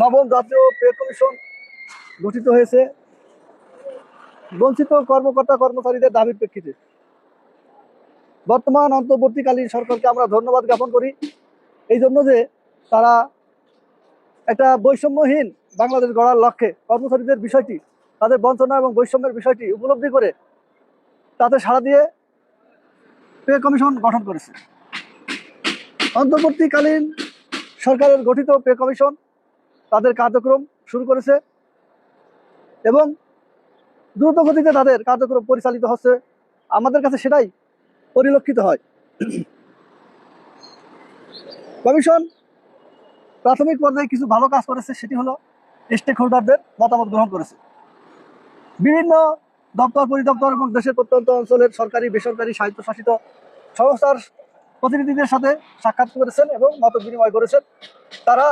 নবম জাতীয় pay commission গঠিত হয়েছে। বঞ্চিত কর্মকর্তা কর্মচারীদের দাবির প্রেক্ষিতে। বর্তমান অন্তর্বর্তীকালীন সরকারকে আমরা ধন্যবাদ জ্ঞাপন করি। এই জন্য যে তারা একটা বৈষম্যহীন বাংলাদেশ গড়ার লক্ষ্যে কর্মচারীদের বিষয়টি, তাদের বঞ্চনা এবং বৈষম্যের বিষয়টি উপলব্ধি করে তাতে সাড়া দিয়ে পে কমিশন গঠন করেছে। অন্তর্বর্তীকালীন সরকারের গঠিত পে কমিশন তাদের কার্যক্রম শুরু করেছে এবং দ্রুত গতিতে তাদের কার্যক্রম পরিচালিত হচ্ছে। আমাদের কাছে সেটাই পরিলক্ষিত হয়। কমিশন প্রাথমিক পর্যায়ে কিছু ভালো কাজ করেছে, সেটি হলো স্টেক হোল্ডারদের মতামত গ্রহণ করেছে। বিভিন্ন দপ্তর, পরিদপ্তর এবং দেশের প্রত্যন্ত অঞ্চলের সরকারি, বেসরকারি, স্বায়ত্তশাসিত সংস্থার প্রতিনিধিদের সাথে সাক্ষাৎ করেছেন এবং মত বিনিময় করেছেন। তারা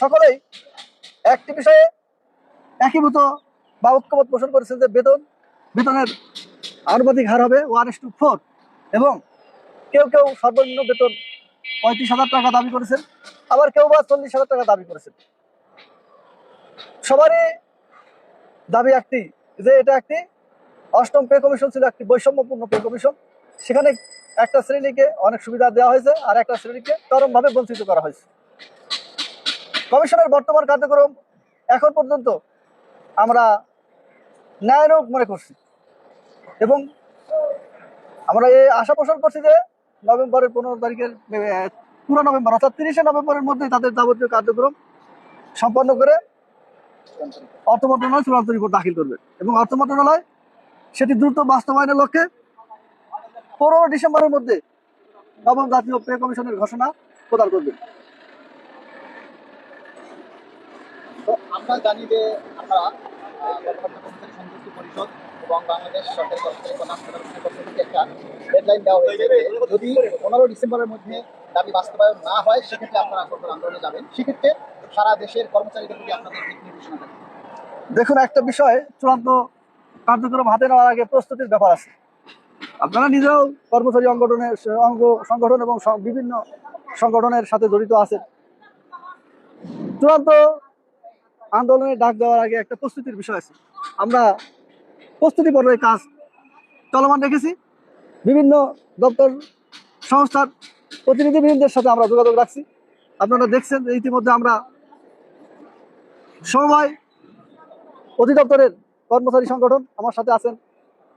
সকলেই একটি বিষয়ে একীভূত বা ঐক্যমত পোষণ করেছে যে বেতন, বেতনের আনুপাতিক হার হবে ওয়ান এস টু ফোর এবং কেউ কেউ সর্বনিম্ন বেতন পঁয়ত্রিশ হাজার টাকা দাবি করেছেন, আবার কেউ বা চল্লিশ হাজার টাকা দাবি করেছেন। সবারই দাবি একটি যে এটা একটি অষ্টম পে কমিশন ছিল, একটি বৈষম্যপূর্ণ পে কমিশন। সেখানে একটা শ্রেণীকে অনেক সুবিধা দেওয়া হয়েছে আর একটা শ্রেণীকে চরমভাবে বঞ্চিত করা হয়েছে। কমিশনের বর্তমান কার্যক্রম এখন পর্যন্ত আমরা ন্যায়ানক মনে করছি। এবং আমরা এই আশা পোষণ করছি যে নভেম্বরের পনেরো তারিখের পুরো নভেম্বর, অর্থাৎ তিরিশে নভেম্বরের মধ্যে তাদের যাবতীয় কার্যক্রম সম্পন্ন করে অর্থ মন্ত্রণালয় চূড়ান্ত রিপোর্ট দাখিল করবে। এবং অর্থ মন্ত্রণালয় সেটি দ্রুত বাস্তবায়নের লক্ষ্যে পনেরো ডিসেম্বরের মধ্যে নবম জাতীয় পে কমিশনের ঘোষণা প্রদান করবে। আমরা জানি যে কর্মচারী সংযুক্তি পরিষদ এবং বাংলাদেশ সরকারি কর্মচারী কল্যাণ পক্ষ থেকে একটা ডেডলাইন যদি পনেরো ডিসেম্বরের মধ্যে দাবি বাস্তবায়ন না হয়, সেক্ষেত্রে আপনারা কঠোর আন্দোলনে যাবেন। সেক্ষেত্রে সারা দেশের কর্মচারীদের প্রতি আপনাদের দিক নির্দেশনা দেখুন, একটা বিষয় চূড়ান্ত কার্যক্রম হাতে নেওয়ার আগে প্রস্তুতির ব্যাপার আছে। আপনারা নিজেরাও কর্মচারী সংগঠনের অঙ্গ সংগঠন এবং বিভিন্ন সংগঠনের সাথে জড়িত আছেন। চূড়ান্ত আন্দোলনের ডাক দেওয়ার আগে একটা প্রস্তুতির বিষয় আছে। আমরা প্রস্তুতি পর্যায়ে কাজ চলমান রেখেছি। বিভিন্ন দপ্তর, সংস্থার প্রতিনিধিবৃন্দের সাথে আমরা যোগাযোগ রাখছি। আপনারা দেখছেন ইতিমধ্যে আমরা সমবায় অধিদপ্তরের কর্মচারী সংগঠন, আমার সাথে আছেন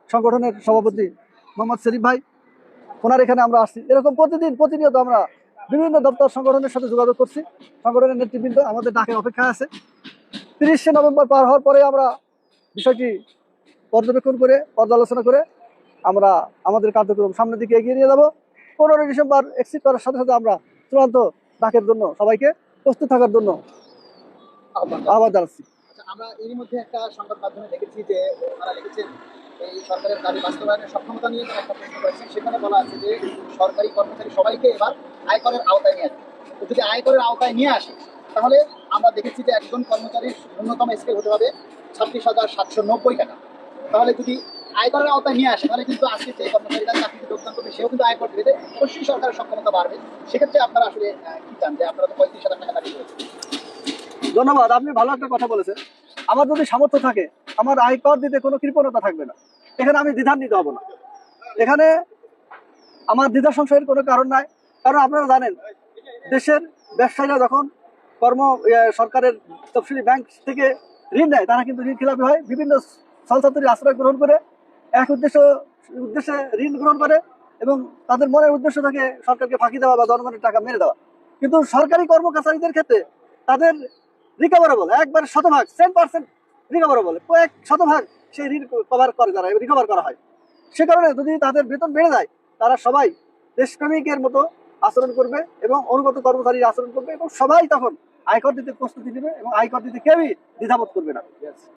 সংগঠনের সভাপতি মোহাম্মদ শরীফ ভাই। ওনার এখানে আমরা আসছি। এরকম প্রতিদিন, প্রতিনিয়ত আমরা বিভিন্ন দপ্তর সংগঠনের সাথে যোগাযোগ করছি। সংগঠনের নেতৃবৃন্দ আমাদের ডাকে অপেক্ষায় আছে। তিরিশে নভেম্বর পার হওয়ার পরে আমরা বিষয়টি পর্যবেক্ষণ করে পর্যালোচনা করে আমরা আমাদের কার্যক্রম সামনের দিকে এগিয়ে নিয়ে যাব। পনেরোই ডিসেম্বর এক্সিট করার সাথে সাথে আমরা চূড়ান্ত ডাকের জন্য সবাইকে প্রস্তুত থাকার জন্য আহ্বান জানাচ্ছি। আচ্ছা, আমরা এর মধ্যে একটা সংবাদ মাধ্যমে দেখেছি যে লিখেছেন এই সরকারের দাবি বাস্তবায়নের সক্ষমতা নিয়ে তারা একটা প্রশ্ন করেছেন। সেখানে বলা আছে যে সরকারি কর্মচারী সবাইকে এবার আয়করের আওতায় নিয়ে যদি আয়করের আওতায় নিয়ে আসে তাহলে আমরা দেখেছি যে একজন কর্মচারীর ন্যূনতম স্কেল হতে হবে ছাব্বিশ হাজার সাতশো নব্বই টাকা। তাহলে যদি আয়করের আওতায় নিয়ে আসে, তাহলে কিন্তু আজকে যে কর্মচারীরা চাকরিতে যোগদান করবে, সেও কিন্তু আয়কর দেবে অবশ্যই সরকারের সক্ষমতা বাড়বে। সেক্ষেত্রে আপনারা আসলে কি চান যে আপনারা তো পঁয়ত্রিশ হাজার টাকা করেছেন। ধন্যবাদ, আপনি ভালো একটা কথা বলেছেন। আমার যদি সামর্থ্য থাকে, আমার আয় কর দিতে কোনো কৃপণতা থাকবে না। এখানে আমি দ্বিধান্বিত হব না। এখানে আমার দ্বিধা সংশয়ের কোনো কারণ নাই। কারণ আপনারা জানেন, দেশের ব্যবসায়ীরা যখন কর্ম সরকারের তফসিলি ব্যাংক থেকে ঋণ নেয়। তারা কিন্তু ঋণ খিলাপি হয়, বিভিন্ন সলসাতুরি আশ্রয় গ্রহণ করে। এক উদ্দেশ্য, উদ্দেশ্যে ঋণ গ্রহণ করে এবং তাদের মনের উদ্দেশ্য থাকে সরকারকে ফাঁকি দেওয়া বা জনগণের টাকা মেরে দেওয়া। কিন্তু সরকারি কর্মচারীদের ক্ষেত্রে তাদের রিকভারেবল একবার শতভাগ সেন পার্সেন্ট রিকভারেবল কয়েক শতভাগ সেই ঋণ কভার করে তারা রিকভার করা হয়। সে কারণে যদি তাদের বেতন বেড়ে যায়, তারা সবাই দেশপ্রেমিকের মতো আচরণ করবে এবং অনুগত কর্মচারীর আচরণ করবে এবং সবাই তখন আয়কর দিতে প্রস্তুতি নেবে এবং আয়কর দিতে কেউই দ্বিধাবোধ করবে না।